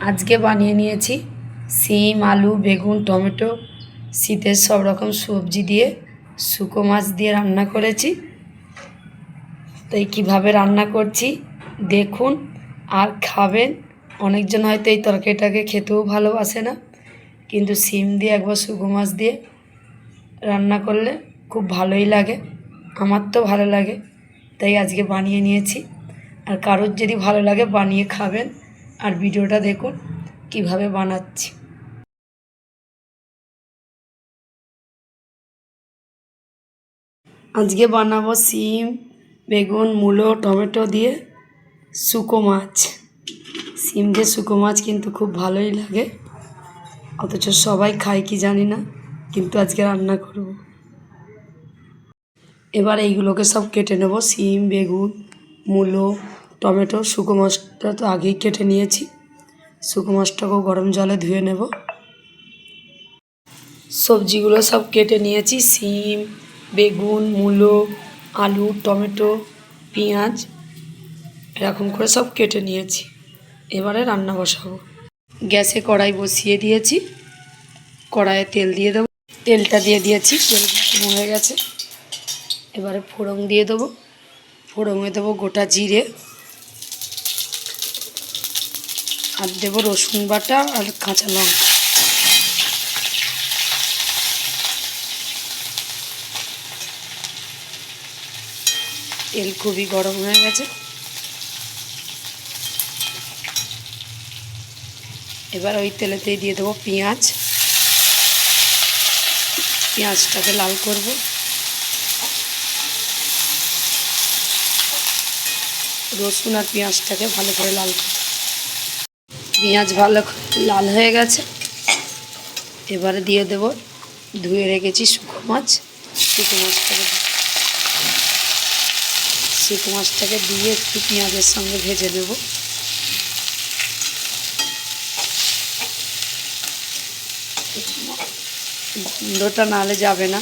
আজকে বানিয়ে নিয়েছি সিম, আলু, বেগুন, টমেটো, শীতের সব রকম সবজি দিয়ে শুকো মাছ দিয়ে রান্না করেছি। তাই কীভাবে রান্না করছি দেখুন আর খাবেন। অনেকজন হয়তো এই তরকারিটাকে খেতেও ভালোবাসে না, কিন্তু সিম দিয়ে একবার শুকো মাছ দিয়ে রান্না করলে খুব ভালোই লাগে, আমার তো ভালো লাগে। তাই আজকে বানিয়ে নিয়েছি। আর কারোর যদি ভালো লাগে বানিয়ে খাবেন। আর ভিডিওটা দেখুন কীভাবে বানাচ্ছি। আজকে বানাবো সিম, বেগুন, মূলো, টমেটো দিয়ে শুকো মাছ। সিম দিয়ে শুকো মাছ কিন্তু খুব ভালোই লাগে। অথচ সবাই খায় কি জানি না, কিন্তু আজকে রান্না করব। এবার এইগুলোকে সব কেটে নেব, সিম, বেগুন, মূলো টমেটো শুকো মাছটা তো আগেই কেটে নিয়েছি। শুকো মাছটাকেও গরম জলে ধুয়ে নেব। সবজিগুলো সব কেটে নিয়েছি। সিম বেগুন, মূলো, আলু, টমেটো, পেঁয়াজ, এরকম করে সব কেটে নিয়েছি। এবারে রান্না বসাবো। গ্যাসে কড়াই বসিয়ে দিয়েছি। কড়াইয়ে তেল দিয়ে দেবো। তেলটা দিয়ে দিয়েছি। তেল হয়ে গেছে। এবারে ফোড়ন দিয়ে দেবো। ফোড়নে দেবো গোটা জিরে। আর দেবো রসুন বাটা আর কাঁচা লঙ্কা। তেল খুবই গরম হয়ে গেছে। এবার ওই তেলেতেই দিয়ে দেবো পেঁয়াজ। পেঁয়াজটাকে লাল করব। রসুন আর পেঁয়াজটাকে ভালো করে লাল করব। পেঁয়াজ ভালো লাল হয়ে গেছে। এবারে দিয়ে দেব, ধুয়ে রেখেছি শুকো মাছ। শুকো মাছটাকে শুকো মাছটাকে দিয়ে একটু পেঁয়াজের সঙ্গে ভেজে নেব। গন্ধটা নালে যাবে না।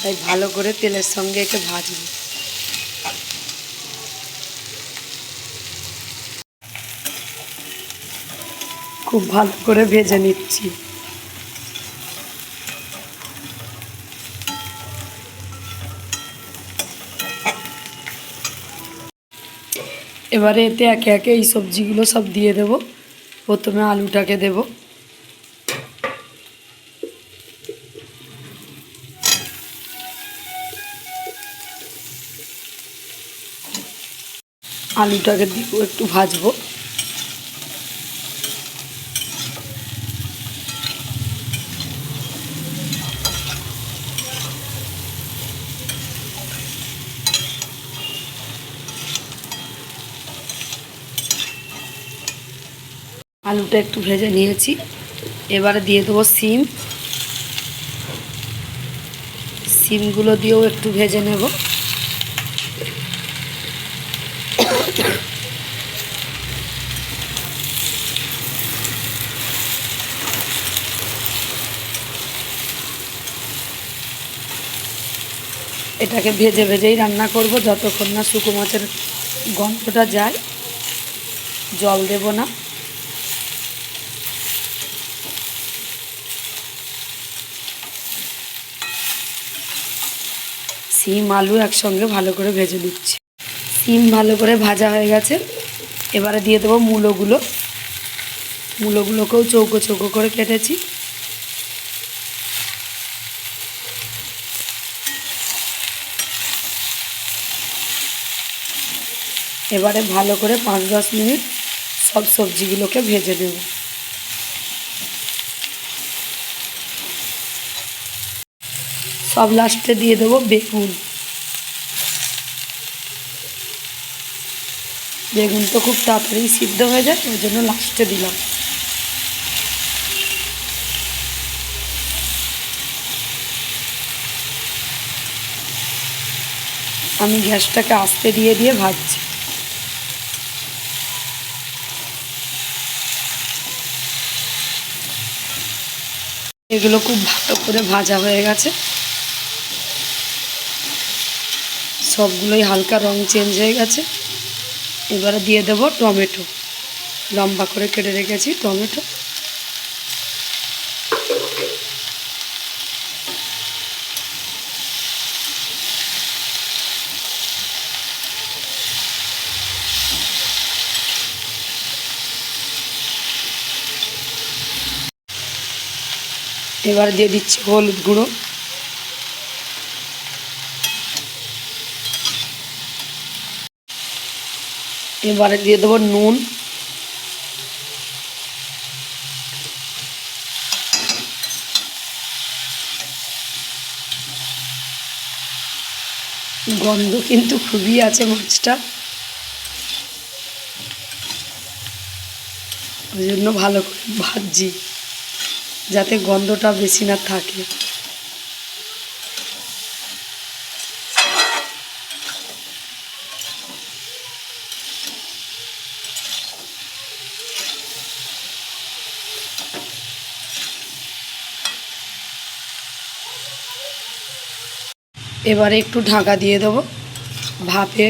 তাই ভালো করে তেলের সঙ্গে একে ভাজবো। খুব ভালো করে ভেজে নিচ্ছি। এবারে এতে একে একে এই সবজিগুলো সব দিয়ে দেব। প্রথমে আলুটাকে দেব। আলুটাকে দিব একটু ভাজবো। আলুটা একটু ভেজে নিয়েছি। এবারে দিয়ে দেবো সিম। সিমগুলো দিয়েও একটু ভেজে নেব। এটাকে ভেজে ভেজেই রান্না করব, যতক্ষণ না শুকো মাছের গন্ধটা যায়। জল দেব না। সিম, আলু একসঙ্গে ভালো করে ভেজে নিচ্ছি। সিম ভালো করে ভাজা হয়ে গেছে। এবারে দিয়ে দেবো মূলোগুলো। মূলোগুলোকেও চৌকো চৌকো করে কেটেছি। এবারে ভালো করে পাঁচ দশ মিনিট সব সবজিগুলোকে ভেজে নেব। সব লাস্টে দিয়ে দেবো বেগুন। বেগুন তো খুব তাড়াতাড়ি সিদ্ধ হয়ে যায়, ওই জন্য লাস্টে দিলাম। আমি গ্যাসটাকে আস্তে দিয়ে দিয়ে ভাজছি। এগুলো খুব ভালো করে ভাজা হয়ে গেছে। সবগুলোই হালকা রং চেঞ্জ হয়ে গেছে। এবারে দিয়ে দেব টমেটো। লম্বা করে কেটে রেখেছি টমেটো। এবার দিয়ে দিচ্ছি হলুদ গুঁড়ো। এবারে দিয়ে দেবো নুন। গন্ধ কিন্তু খুবই আছে মাছটা। ওই জন্য ভালো করে ভাজছি, যাতে গন্ধটা বেশি না থাকে। এবারে একটু ঢাকা দিয়ে দেবো। ভাপে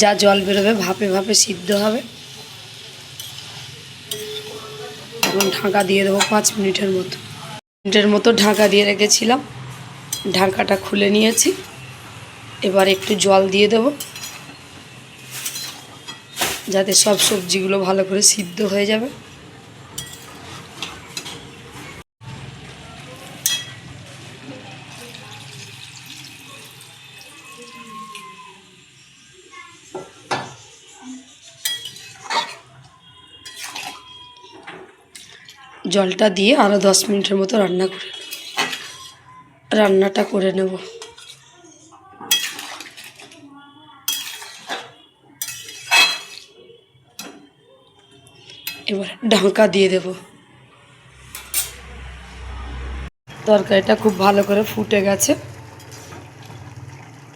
যা জল বেরোবে ভাপে ভাপে সিদ্ধ হবে। এখন ঢাকা দিয়ে দেবো পাঁচ মিনিটের মতো। মিনিটের মতো ঢাকা দিয়ে রেখেছিলাম। ঢাকাটা খুলে নিয়েছি। এবার একটু জল দিয়ে দেবো। যাতে সব সবজিগুলো ভালো করে সিদ্ধ হয়ে যাবে। জলটা দিয়ে আরও দশ মিনিটের মতো রান্না করে রান্নাটা করে নেব। এবার ঢাকা দিয়ে দেব। তরকারিটা খুব ভালো করে ফুটে গেছে।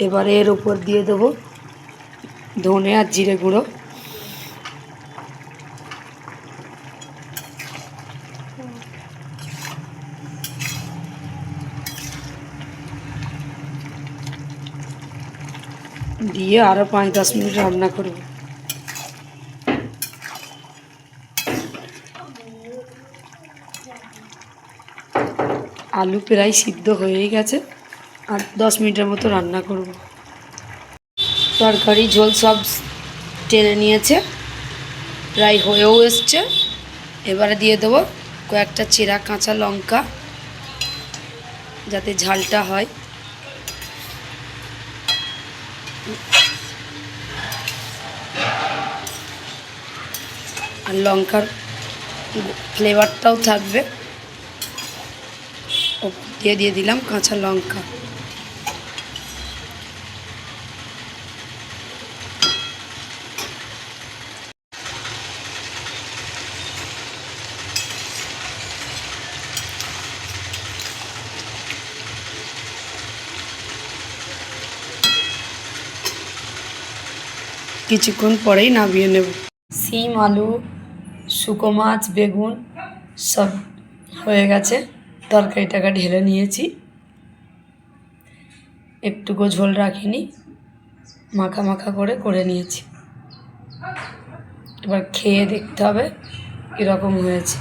এবারে এর উপর দিয়ে দেবো ধনে আর জিরে গুঁড়ো। দিয়ে আরও পাঁচ দশ মিনিট রান্না করব। আলু প্রায় সিদ্ধ হয়েই গেছে, আর দশ মিনিটের মতো রান্না করব। তরকারি, ঝোল সব টেনে নিয়েছে, প্রায় হয়েও এসছে। এবারে দিয়ে দেবো কয়েকটা চেরা, কাঁচা লঙ্কা, যাতে ঝালটা হয়। আর লঙ্কার ফ্লেভারটাও থাকবে। দিয়ে দিয়ে দিলাম কাঁচা লঙ্কা। কিছুক্ষণ পরেই নামিয়ে নেব। সিম, আলু, শুকো মাছ, বেগুন সব হয়ে গেছে। তরকারি টাকা ঢেলে নিয়েছি। একটুকু ঝোল রাখিনি, মাখা মাখা করে করে নিয়েছি। এবার খেয়ে দেখতে হবে কীরকম হয়েছে।